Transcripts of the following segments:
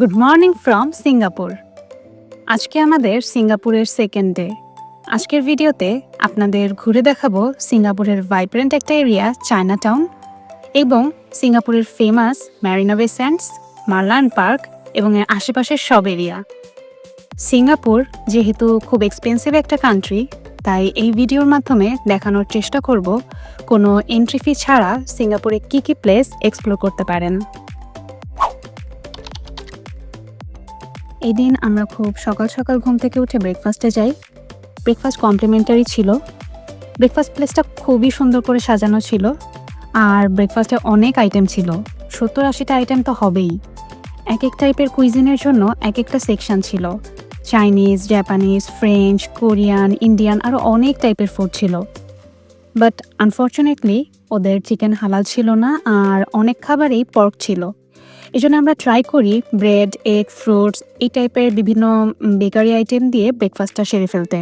Good morning from Singapore আজকে আমাদের সিঙ্গাপুরের সেকেন্ড ডে আজকের ভিডিওতে আপনাদের ঘুরে দেখাবো সিঙ্গাপুরের ভাইব্রেন্ট একটা এরিয়া চায়না টাউন এবং সিঙ্গাপুরের famous Marina Bay Sands Merlion park এবং এর আশেপাশের সব এরিয়া সিঙ্গাপুর যেহেতু খুব এক্সপেন্সিভ একটা কান্ট্রি তাই এই ভিডিওর মাধ্যমে দেখানোর চেষ্টা করব কোনো এন্ট্রি ফি ছাড়া সিঙ্গাপুরে কী কী প্লেস এক্সপ্লোর করতে পারেন। এই দিন আমরা খুব সকাল সকাল ঘুম থেকে উঠে ব্রেকফাস্টে যাই। ব্রেকফাস্ট কমপ্লিমেন্টারি ছিল। ব্রেকফাস্ট প্লেসটা খুবই সুন্দর করে সাজানো ছিল। আর ব্রেকফাস্টে অনেক আইটেম ছিল। সত্তর আশিটা আইটেম তো হবেই। এক এক টাইপের কুইজিনের জন্য এক একটা সেকশন ছিল। Chinese Japanese French Korean Indian আরও অনেক টাইপের ফুড ছিল। বাট আনফর্চুনেটলি ওদের চিকেন হালাল ছিল না আর অনেক খাবারই পর্ক ছিল। এই জন্য আমরা ট্রাই করি ব্রেড এগ ফ্রুটস এই টাইপের বিভিন্ন বেকারি আইটেম দিয়ে ব্রেকফাস্টটা সেরে ফেলতে।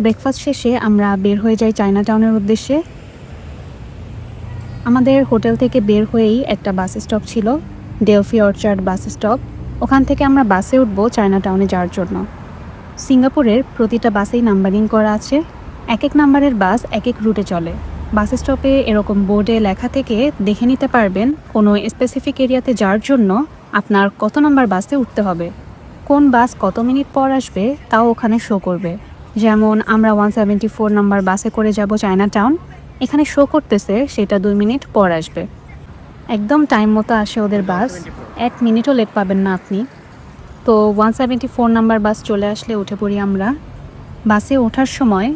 ব্রেকফাস্ট শেষে আমরা বের হয়ে যাই চায়না টাউনের উদ্দেশ্যে। আমাদের হোটেল থেকে বের হয়েই একটা বাস স্টপ ছিল, ডেলফি অর্চার্ড বাস স্টপ। ওখান থেকে আমরা বাসে উঠবো চায়না টাউনে যাওয়ার জন্য। সিঙ্গাপুরের প্রতিটা বাসেই নাম্বারিং করা আছে। এক এক নাম্বারের বাস এক এক রুটে চলে। বাস স্টপে এরকম বোর্ডে লেখা থেকে দেখে নিতে পারবেন কোনো স্পেসিফিক এরিয়াতে যাওয়ার জন্য আপনার কত নম্বর বাসে উঠতে হবে, কোন বাস কত মিনিট পর আসবে তাও ওখানে শো করবে। যেমন আমরা ওয়ান সেভেন্টি ফোর নাম্বার বাসে করে যাব চায়না টাউন এখানে শো করতেছে, সেটা দুই মিনিট পর আসবে। একদম টাইম মতো আসে ওদের বাস এক মিনিটও লেট পাবেন না আপনি। তো one seventy four number bus চলে আসলে উঠে পড়ি আমরা। বাসে ওঠার সময়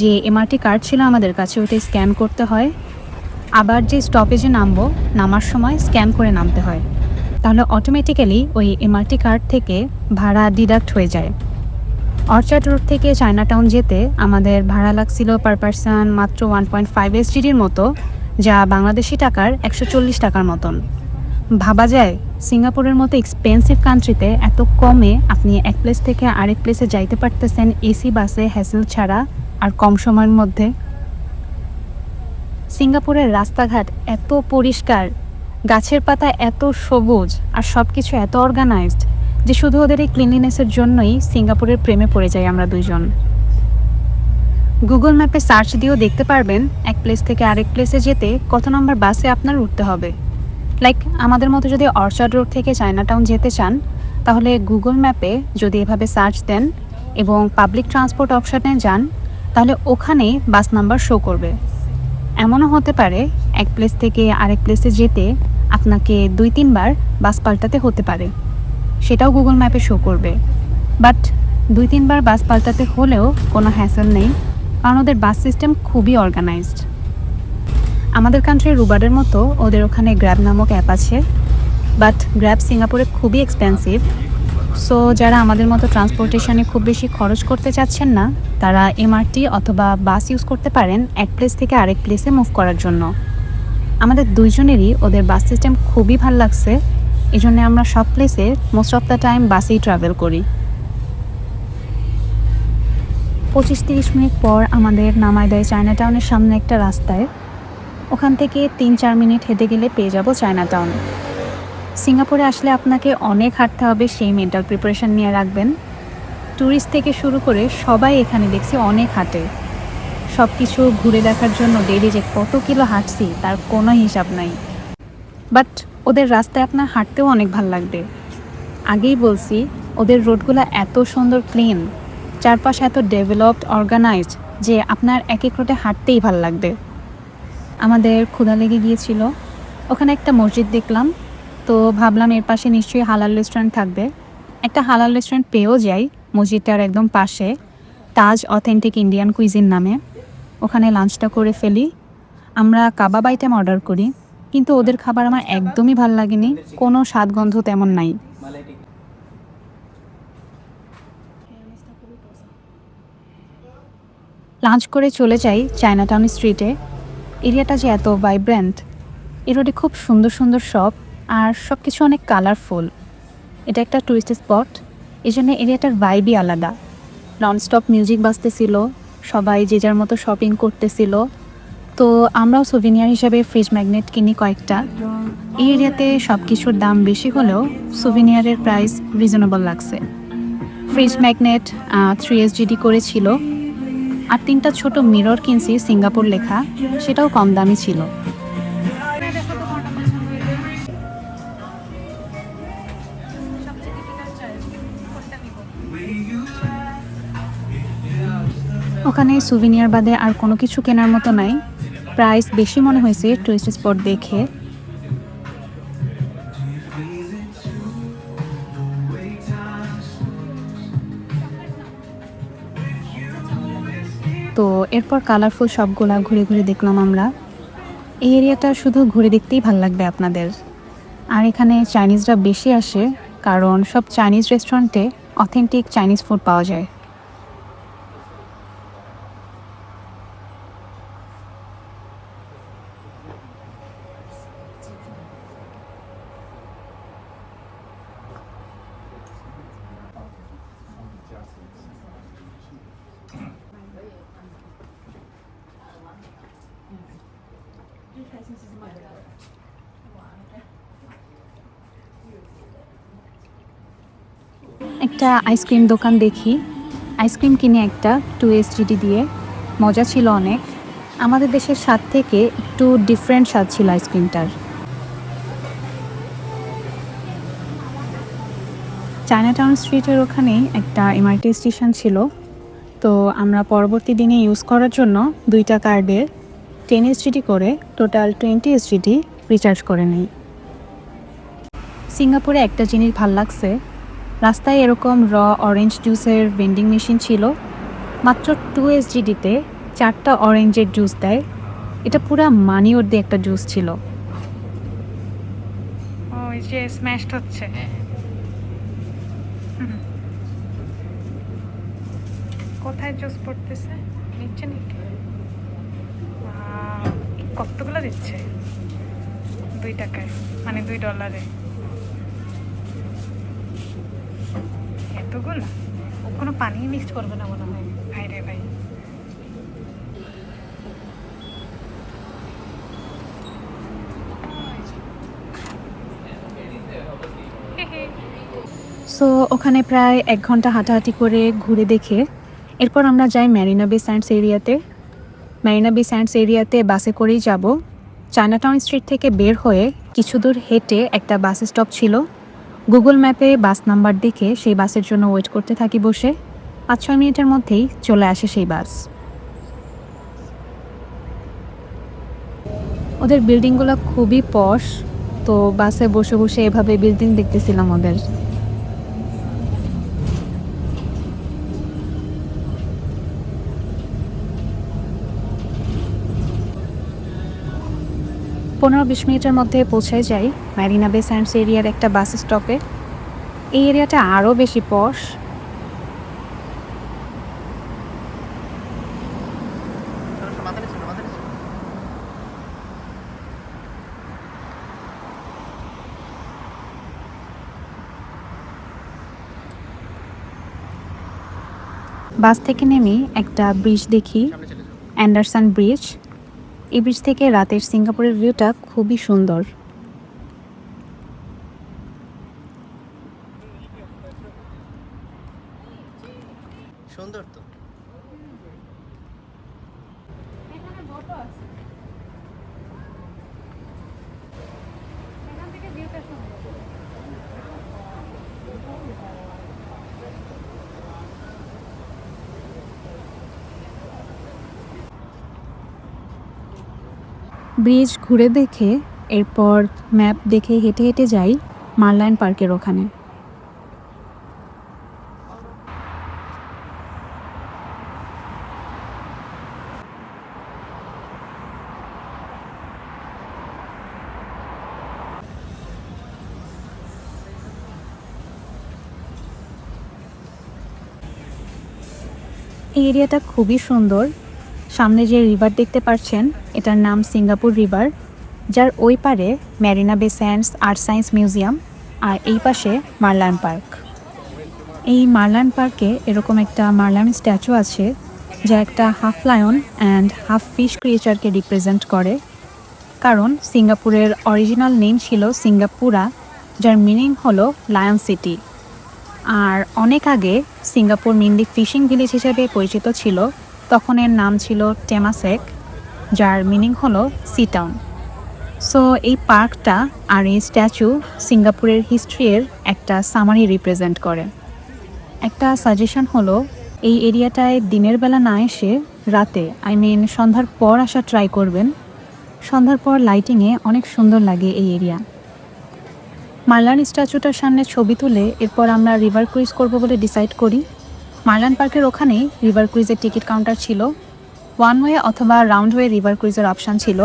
যে এমআরটি কার্ড ছিল আমাদের কাছে, ওইটা স্ক্যান করতে হয়। আবার যে স্টপেজে নামবো, নামার সময় স্ক্যান করে নামতে হয়। তাহলে অটোমেটিক্যালি ওই এমআরটি কার্ড থেকে ভাড়া ডিডাক্ট হয়ে যায়। অর্চার্ড রোড থেকে চায়না টাউন যেতে আমাদের ভাড়া লাগছিল পার পারসন মাত্র ওয়ান পয়েন্ট ফাইভ এসডিডির মতো, যা বাংলাদেশি টাকার একশো চল্লিশ টাকার মতন। ভাবা যায়, সিঙ্গাপুরের মতো এক্সপেন্সিভ কান্ট্রিতে এত কমে আপনি এক প্লেস থেকে আরেক প্লেসে যাইতে পারতেছেন এসি বাসে হ্যাসেল ছাড়া আর কম সময়ের মধ্যে। সিঙ্গাপুরের রাস্তাঘাট এত পরিষ্কার, গাছের পাতা এত সবুজ আর সব কিছু এত অর্গানাইজড যে শুধু ওদের এই ক্লিনলিনেসের জন্যই সিঙ্গাপুরের প্রেমে পড়ে যাই আমরা দুজন গুগল ম্যাপে সার্চ দিয়েও দেখতে পারবেন, এক প্লেস থেকে আরেক প্লেসে যেতে কত নম্বর বাসে আপনার উঠতে হবে। লাইক আমাদের মতো যদি অর্চার্ড রোড থেকে চায়না টাউন যেতে চান, তাহলে গুগল ম্যাপে যদি এভাবে সার্চ দেন এবং পাবলিক ট্রান্সপোর্ট অপশানে যান, তাহলে ওখানেই বাস নাম্বার শো করবে। এমনও হতে পারে, এক প্লেস থেকে আরেক প্লেসে যেতে আপনাকে দুই তিনবার বাস পাল্টাতে হতে পারে। সেটাও গুগল ম্যাপে শো করবে। বাট দুই তিনবার বাস পাল্টাতে হলেও কোনো হ্যাসেল নেই, কারণ ওদের বাস সিস্টেম খুবই অর্গানাইজড আমাদের কান্ট্রির রুবারের মতো ওদের ওখানে গ্র্যাব নামক অ্যাপ আছে বাট গ্র্যাব সিঙ্গাপুরে খুবই এক্সপেন্সিভ সো যারা আমাদের মতো ট্রান্সপোর্টেশনে খুব বেশি খরচ করতে চাচ্ছেন না, তারা এমআরটি অথবা বাস ইউজ করতে পারেন এক প্লেস থেকে আরেক প্লেসে মুভ করার জন্য। আমাদের দুইজনেরই ওদের বাস সিস্টেম খুবই ভালো লাগছে। এই জন্য আমরা সব প্লেসে মোস্ট অফ দ্য টাইম বাসেই ট্রাভেল করি। পঁচিশ তিরিশ মিনিট পর আমাদের নামায় দেয় চায়না টাউনের সামনে একটা রাস্তায়। ওখান থেকে তিন চার মিনিট হেঁটে গেলে পেয়ে যাব চায়না টাউন সিঙ্গাপুরে আসলে আপনাকে অনেক হাঁটতে হবে, সেই মেন্টাল প্রিপারেশন নিয়ে রাখবেন। ট্যুরিস্ট থেকে শুরু করে সবাই এখানে দেখছি অনেক হাঁটে। সব কিছু ঘুরে দেখার জন্য ডেলি যে কত কিলো হাঁটছি, তার কোনো হিসাব নাই। বাট ওদের রাস্তায় আপনার হাঁটতেও অনেক ভালো লাগবে। আগেই বলছি, ওদের রোডগুলো এত সুন্দর ক্লিন চারপাশে এত ডেভেলপড অর্গানাইজড যে আপনার এক এক রোডে হাঁটতেই ভালো লাগবে। আমাদের ক্ষুধা লেগে গিয়েছিল, ওখানে একটা মসজিদ দেখলাম, তো ভাবলাম এর পাশে নিশ্চয়ই হালাল রেস্টুরেন্ট থাকবে। একটা হালাল রেস্টুরেন্ট পেয়েও যাই, মসজিদটার একদম পাশে, তাজ অথেন্টিক ইন্ডিয়ান কুইজিন নামে। ওখানে লাঞ্চটা করে ফেলি। আমরা কাবাব আইটেম অর্ডার করি। কিন্তু ওদের খাবার আমার একদমই ভালো লাগেনি। কোনো স্বাদগন্ধ তেমন নাই। লাঞ্চ করে চলে যাই চায়নাটাউন স্ট্রিটে। এরিয়াটা যে এত ভাইব্রেন্ট এ রোডে খুব সুন্দর সুন্দর শপ আর সব কিছু অনেক কালারফুল এটা একটা টুরিস্ট স্পট এই জন্য এরিয়াটার ভাইবই আলাদা। ননস্টপ মিউজিক বাজতেছিল, সবাই যে যার মতো শপিং করতেছিল। তো আমরাও সোভিনিয়ার হিসাবে ফ্রিজ ম্যাগনেট কিনি কয়েকটা। এই এরিয়াতে সব কিছুর দাম বেশি হলেও সোভিনিয়ারের প্রাইস রিজনেবল লাগছে। ফ্রিজ ম্যাগনেট থ্রি এসজিডি করেছিল। আর তিনটা ছোট মিরর কিনছি, সিঙ্গাপুর লেখা, সেটাও কম দামি ছিল। ওখানে সুভিনিয়ার বাদে আর কোনো কিছু কেনার মতো নাই। প্রাইস বেশি মনে হয়েছে টুরিস্ট স্পট দেখে। তো এরপর কালারফুল সবগুলা ঘুরে ঘুরে দেখলাম আমরা। এই এরিয়াটা শুধু ঘুরে দেখতেই ভালো লাগবে আপনাদের। আর এখানে চাইনিজরা বেশি আসে, কারণ সব চাইনিজ রেস্টুরেন্টে অথেন্টিক চাইনিজ ফুড পাওয়া যায়। একটা আইসক্রিম দোকান দেখি। আইসক্রিম কিনে একটা টু এসজিডি দিয়ে। মজা ছিল অনেক। আমাদের দেশের স্বাদ থেকে একটু ডিফারেন্ট স্বাদ ছিল আইসক্রিমটার চায়নাটাউন স্ট্রিটের ওখানেই একটা এমআরটি স্টেশন ছিল। তো আমরা পরবর্তী দিনে ইউজ করার জন্য দুইটা কার্ডে টেন এসজিডি করে টোটাল টোয়েন্টি এসজিডি রিচার্জ করে নিই। সিঙ্গাপুরে একটা জিনিস ভালো লাগছে। রাস্তায় এরকম র অরেঞ্জ জুসের ভেন্ডিং মেশিন ছিল। মাত্র টু এসজিডিতে চারটা অরেঞ্জের জুস দেয়। এটা পুরা মানি দিয়ে একটা জুস ছিল। ওই যে স্ম্যাশড হচ্ছে। কোথায় জুস পড়তেছে? নিচ্ছে নাকি? কতগুলো দিচ্ছে? দুই টাকায় মানে দুই ডলারে কোনো পানি মিক্সড করবে না মনে হয়, ভাই রে ভাই। সো ওখানে প্রায় এক ঘণ্টা হাঁটাহাঁটি করে ঘুরে দেখে, এরপর আমরা যাই ম্যারিনা বে স্যান্ডস এরিয়াতে। ম্যারিনা বে স্যান্ডস এরিয়াতে বাসে করেই যাব। চায়নাটাউন স্ট্রিট থেকে বের হয়ে কিছু দূর হেঁটে একটা বাস স্টপ ছিল। গুগল ম্যাপে বাস নাম্বার দেখে সেই বাসের জন্য ওয়েট করতে থাকি বসে। পাঁচ ছয় মিনিটের মধ্যেই চলে আসে সেই বাস। ওদের বিল্ডিংগুলো খুবই পশ তো বাসে বসে বসে এভাবে বিল্ডিং দেখতেছিলাম ওদের। পনেরো বিশ মিনিটের মধ্যে পৌঁছায় যাই ম্যারিনা বে সায়েন্স এরিয়ার একটা বাস স্টপে। এই এরিয়াটা আরও বেশি পশ। বাস থেকে নেমে একটা ব্রিজ দেখি, অ্যান্ডারসন ব্রিজ। এই ব্রিজ থেকে রাতের সিঙ্গাপুরের ভিউটা খুবই সুন্দর তো ব্রিজ ঘুরে দেখে, এরপর ম্যাপ দেখে হেঁটে হেঁটে যাই মারলাইন পার্কের ওখানে। এই এরিয়াটা খুবই সুন্দর। সামনে যে রিভার দেখতে পাচ্ছেন এটার নাম সিঙ্গাপুর রিভার যার ওই পারে Marina Bay Sands art science museum আর এই পাশে মার্লান পার্ক এই মার্লান পার্কে এরকম একটা মারলান স্ট্যাচু আছে, যা একটা half lion and half fish ক্রিয়েচারকে represent করে। কারণ সিঙ্গাপুরের অরিজিনাল নেম ছিল সিঙ্গাপুরা, যার মিনিং হলো লায়ন সিটি আর অনেক আগে সিঙ্গাপুর মেনলি ফিশিং ভিলেজ হিসেবে পরিচিত ছিল তখন এর নাম ছিল টেমাসেক, যার মিনিং হলো সি টাউন সো এই পার্কটা আর এই স্ট্যাচু সিঙ্গাপুরের হিস্ট্রির একটা সামারি রিপ্রেজেন্ট করে। একটা সাজেশন হলো, এই এরিয়াটায় দিনের বেলা না এসে রাতে আই মিন সন্ধ্যার পর আসা ট্রাই করবেন। সন্ধ্যার পর লাইটিংয়ে অনেক সুন্দর লাগে এই এরিয়া। মার্লান স্ট্যাচুটার সামনে ছবি তুলে এরপর আমরা রিভার ক্রুইজ করব বলে ডিসাইড করি। মার্লান পার্কের ওখানেই রিভার ক্রুইজের টিকিট কাউন্টার ছিল। ওয়ান ওয়ে অথবা রাউন্ড ওয়ে রিভার ক্রুইজের অপশান ছিল।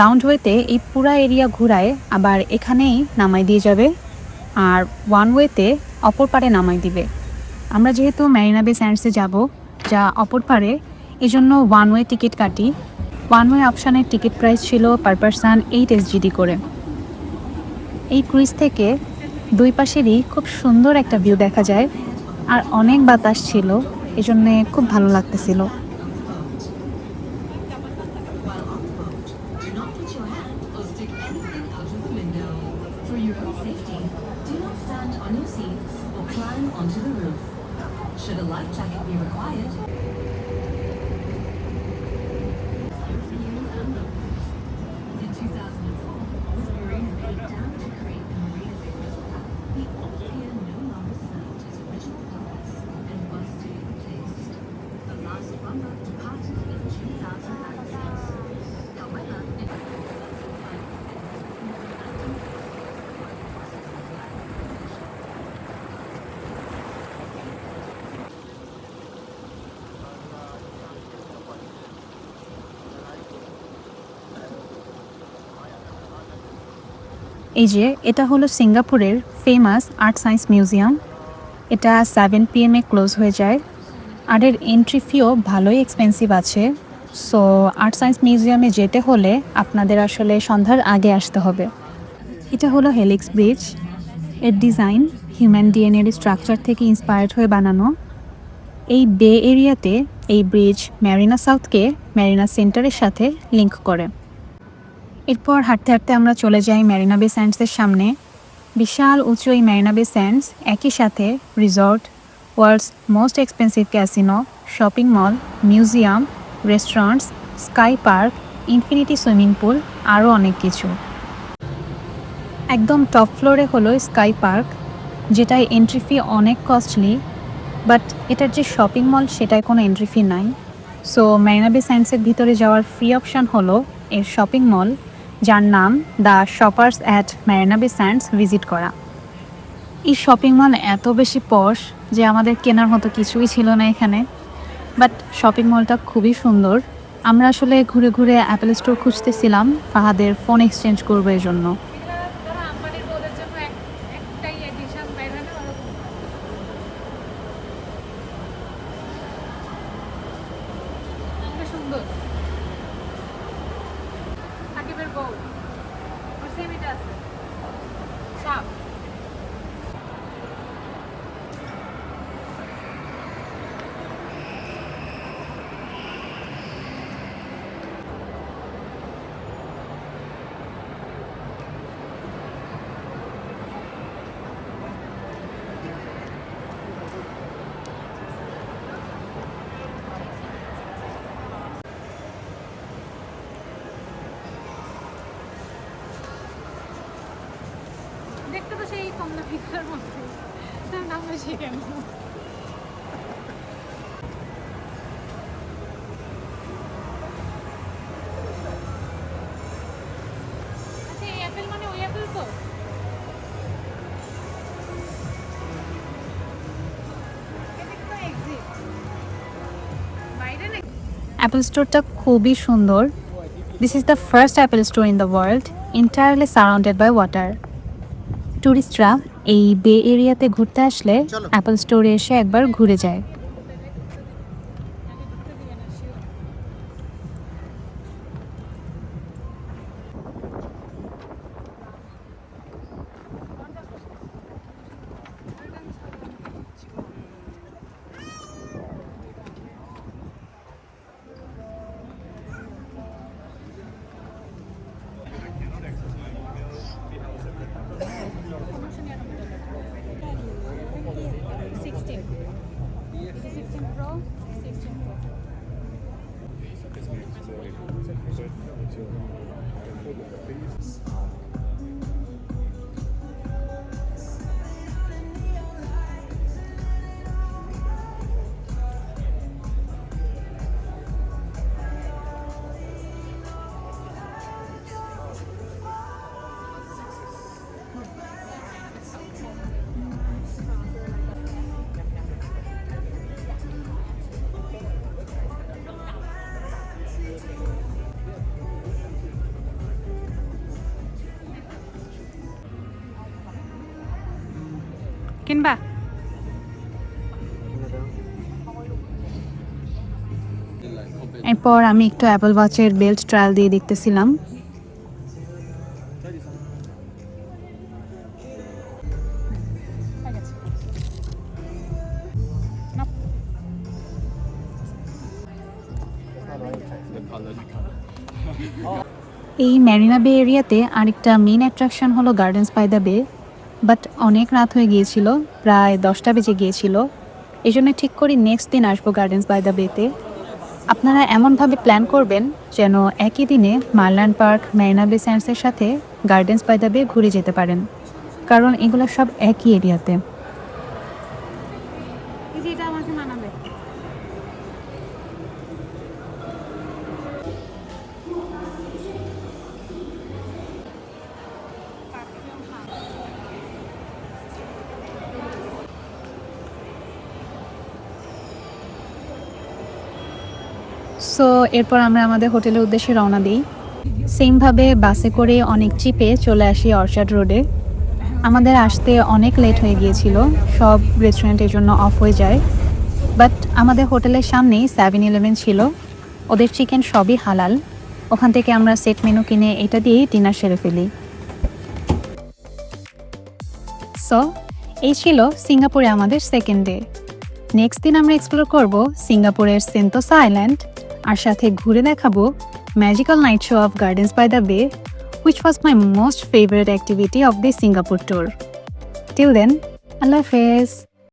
রাউন্ড ওয়েতে এই পুরা এরিয়া ঘুরায় আবার এখানেই নামাই দিয়ে যাবে আর ওয়ান ওয়েতে অপর পারে নামাই দিবে। আমরা যেহেতু ম্যারিনা বে স্যান্ডসে যাব, যা অপর পারে, এজন্য ওয়ান ওয়ে টিকিট কাটি। ওয়ান ওয়ে অপশানের টিকিট প্রাইস ছিল পার পারসান এইট এসজিডি করে। এই ক্রুইজ থেকে দুই পাশেরই খুব সুন্দর একটা ভিউ দেখা যায়। আর অনেক বাতাস ছিল এজন্যে খুব ভালো লাগতেছিল। এই যে, এটা হলো সিঙ্গাপুরের ফেমাস আর্ট সায়েন্স মিউজিয়াম এটা সেভেন পিএমে ক্লোজ হয়ে যায়। আর এর এন্ট্রি ফিও ভালোই এক্সপেন্সিভ আছে। সো আর্ট সায়েন্স মিউজিয়ামে যেতে হলে আপনাদের আসলে সন্ধ্যার আগে আসতে হবে। এটা হলো হেলিক্স ব্রিজের ডিজাইন হিউম্যান ডিএনএর স্ট্রাকচার থেকে ইন্সপায়ার্ড হয়ে বানানো। এই বে এরিয়াতে এই ব্রিজ ম্যারিনা সাউথকে ম্যারিনা সেন্টারের সাথে লিংক করে। এরপর হাঁটতে হাঁটতে আমরা চলে যাই ম্যারিনা বে স্যান্ডসের সামনে। বিশাল উঁচু এই ম্যারিনা বে স্যান্ডস একই সাথে resort world's most expensive casino shopping mall museum restaurants sky park infinity swimming pool আরও অনেক কিছু। একদম টপ ফ্লোরে হলো স্কাই পার্ক যেটায় এন্ট্রি ফি অনেক কস্টলি বাট এটার যে শপিং মল সেটায় কোনো এন্ট্রি ফি নাই। সো ম্যারিনা বে সায়েন্সের ভিতরে যাওয়ার ফ্রি অপশান হলো এর শপিং মল যার নাম the Shoppes at Marina Bay Sands visit করা। এই শপিং মল এত বেশি পশ যে আমাদের কেনার মতো কিছুই ছিল না এখানে। বাট শপিং মলটা খুবই সুন্দর। আমরা আসলে ঘুরে ঘুরে অ্যাপেল স্টোর খুঁজতেছিলাম, ফাহাদের ফোন এক্সচেঞ্জ করব এই জন্য যারা আম্বানির বউদের জন্য এক- একটাই এডিশন বের হয় না ওরকম। এটা সুন্দর বউ। ওর সেম এটা আছে সাপ কমলা ভিকার মতো তার নাম বেশি কেন আচ্ছা অ্যাপেল মানে তো? তো স্টোরটা খুবই সুন্দর। This is the first Apple store in the world entirely surrounded by water ট্যুরিস্টরা এই বে এরিয়াতে ঘুরতে আসলে অ্যাপল অ্যাপেল স্টোরে এসে একবার ঘুরে যায়। please. কিনবা। এরপর আমি একটু অ্যাপল ওয়াচের বেল্ট ট্রায়াল দিয়ে দেখতেছিলাম। এই ম্যারিনা বে এরিয়াতে আরেকটা মেইন অ্যাট্রাকশন হলো Gardens by the Bay but অনেক রাত হয়ে গিয়েছিল, প্রায় দশটা বেজে গিয়েছিল। এই জন্য ঠিক করি নেক্সট দিন আসব গার্ডেন্স বাই দ্য বেতে আপনারা এমনভাবে প্ল্যান করবেন যেন একই দিনে মারল্যান্ড পার্ক ম্যারিনা বে স্যান্ডসের সাথে গার্ডেন্স বাই দ্য বে ঘুরে যেতে পারেন। কারণ এগুলো সব একই এরিয়াতে এরপর আমরা আমাদের হোটেলের উদ্দেশ্যে রওনা দিই। সেমভাবে বাসে করে অনেক চিপে চলে আসি অর্চার্ড রোডে। আমাদের আসতে অনেক লেট হয়ে গিয়েছিল, সব রেস্টুরেন্টের জন্য অফ হয়ে যায়। বাট আমাদের হোটেলের সামনেই সেভেন ইলেভেন ছিল। ওদের চিকেন সবই হালাল। ওখান থেকে আমরা সেট মেনু কিনে এটা দিয়েই ডিনার সেরে ফেলি। সো এই ছিল সিঙ্গাপুরে আমাদের সেকেন্ড ডে নেক্সট দিন আমরা এক্সপ্লোর করব সিঙ্গাপুরের সেন্টোসা আইল্যান্ড আর সাথে ঘুরে দেখাবো magical night show of Gardens by the Bay which was my most favourite activity of the Singapore tour till then আল্লাহ হাফেজ